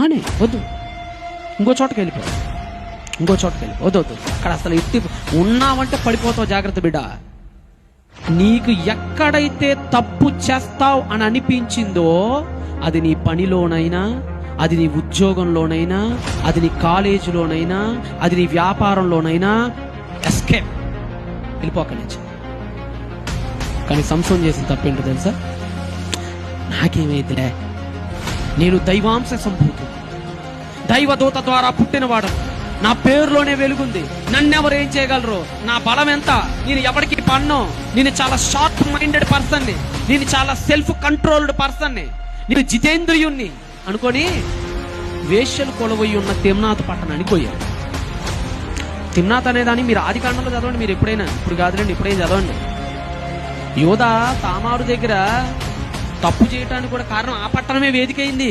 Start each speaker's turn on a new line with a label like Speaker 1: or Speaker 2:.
Speaker 1: మానే వద్దు. ఇంకో చోటకి వెళ్ళిపో. ఇంకో చోటకి వెళ్ళి వద్దు వద్దు. అక్కడ అసలు ఎత్తి ఉన్నావంటే పడిపోతావు. జాగ్రత్త బిడ్డ. నీకు ఎక్కడైతే తప్పు చేస్తావు అని అనిపించిందో అది నీ పనిలోనైనా అది నీ ఉద్యోగంలోనైనా అది నీ కాలేజీలోనైనా అది నీ వ్యాపారంలోనైనా ఎస్కేప్ వెళ్ళిపోక నుంచి. కానీ సంసం చేసిన తప్పేంటో తెలుసా? నాకేమైతే నేను దైవాంశ సంభూతుడు. దైవదూత ద్వారా పుట్టినవాడు నా పేరులోనే వెలుగుంది. నన్నెవరు ఏం చేయగలరు? నా బలం ఎంత? నేను ఎవరికి పన్ను? నేను చాలా షార్ప్ మైండెడ్ పర్సన్ని నేను చాలా సెల్ఫ్ కంట్రోల్డ్ పర్సన్ని నేను జితేంద్రియుణ్ణి. అనుకొని వేశ్యలు కొలవయి ఉన్న తిమ్నాథ్ పట్టణానికి పోయాడు తిమ్నాథ్ అనేదాన్ని మీరు ఆది కాండంలో చదవండి. మీరు ఎప్పుడైనా? ఇప్పుడు కాదులేండి ఎప్పుడైనా చదవండి. యోధ తామారు దగ్గర తప్పు చేయటానికి కూడా కారణం ఆ పట్టణమే వేదికైంది